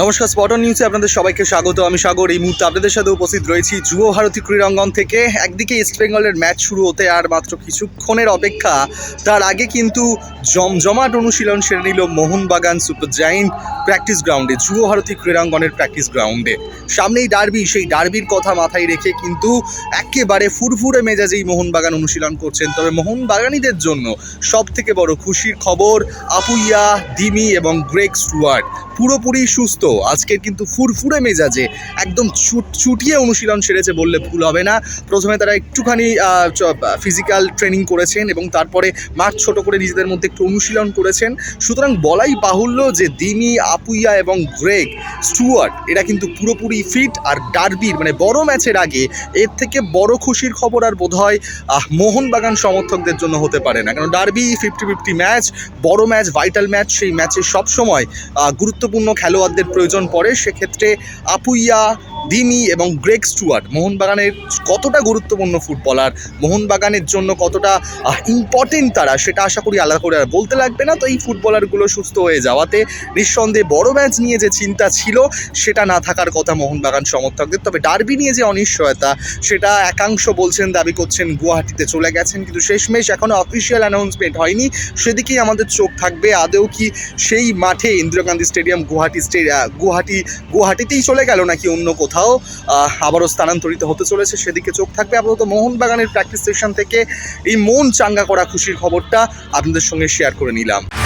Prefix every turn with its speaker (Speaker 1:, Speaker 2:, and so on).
Speaker 1: নমস্কার স্পটন নিউজে আপনাদের সবাইকে স্বাগত। আমি সাগর। এই মুহূর্তে আপনাদের সাথে উপস্থিত রয়েছি যুব ভারতী ক্রীড়াঙ্গন থেকে। একদিকে ইস্ট বেঙ্গলের ম্যাচ শুরু হতে আর মাত্র কিছুক্ষণের অপেক্ষা, তার আগে কিন্তু জমজমাট অনুশীলন সেরে নিল মোহনবাগান সুপার জাইন্ট প্র্যাকটিস গ্রাউন্ডে যুব ভারতী ক্রীড়াঙ্গনের প্র্যাকটিস গ্রাউন্ডে সামনেই ডার্বি সেই ডার্বির কথা মাথায় রেখে কিন্তু একেবারে ফুরফুরে মেজাজেই মোহনবাগান অনুশীলন করছেন। তবে মোহনবাগানীদের জন্য সব থেকে বড় খুশির খবর, আপুইয়া দিমি এবং গ্রেক স্টুয়ার্ট। পুরোপুরি সুস্থ। আজকের কিন্তু ফুরফুরে মেজাজে একদম চুটিয়ে অনুশীলন সেরেছে বললে ভুল হবে না। প্রথমে তারা একটুখানি ফিজিক্যাল ট্রেনিং করেছেন এবং তারপরে মাঠ ছোট করে নিজেদের মধ্যে একটু অনুশীলন করেছেন। সুতরাং বলাই বাহুল্য যে দিমি আপুইয়া এবং গ্রেগ স্টুয়ার্ট এরা কিন্তু পুরোপুরি ফিট আর ডার্বির মানে বড় ম্যাচের আগে এর থেকে বড় খুশির খবর আর বোধহয় আহ, মোহনবাগান সমর্থকদের জন্য হতে পারে না। কারণ ডার্বি ফিফটি ফিফটি ম্যাচ বড় ম্যাচ ভাইটাল ম্যাচ সেই ম্যাচে সবসময় আহ, গুরুত্বপূর্ণ খেলোয়াড়দের প্রয়োজন পড়ে সেক্ষেত্রে আপুইয়া দিমি এবং গ্রেগ স্টুয়ার্ট মোহনবাগানের কতটা গুরুত্বপূর্ণ ফুটবলার মোহনবাগানের জন্য কতটা ইম্পর্টেন্ট তারা সেটা আশা করি আলাদা করে আর বলতে লাগবে না। তো এই ফুটবলারগুলো সুস্থ হয়ে যাওয়াতে নিঃসন্দেহে বড় ম্যাচ নিয়ে যে চিন্তা ছিল সেটা না থাকার কথা মোহনবাগান সমর্থকদের। তবে ডার্বি নিয়ে যে অনিশ্চয়তা সেটা একাংশ বলছেন দাবি করছেন গুয়াহাটিতে চলে গেছেন। কিন্তু শেষমেশ এখনও অফিসিয়াল অ্যানাউন্সমেন্ট হয়নি। সেদিকেই আমাদের চোখ থাকবে। আদৌ কি সেই মাঠে ইন্দিরা গান্ধী স্টেডিয়াম গুয়াহাটি স্টে আহ, গুয়াহাটি গুয়াহাটিতেই চলে গেল নাকি অন্য কোথাও? আহ, আবারও স্থানান্তরিত হতে চলেছে সেদিকে চোখ থাকবে আপাতত মোহনবাগানের প্র্যাকটিস সেশন থেকে এই মন চাঙ্গা করা খুশির খবরটা আপনাদের সঙ্গে শেয়ার করে নিলাম।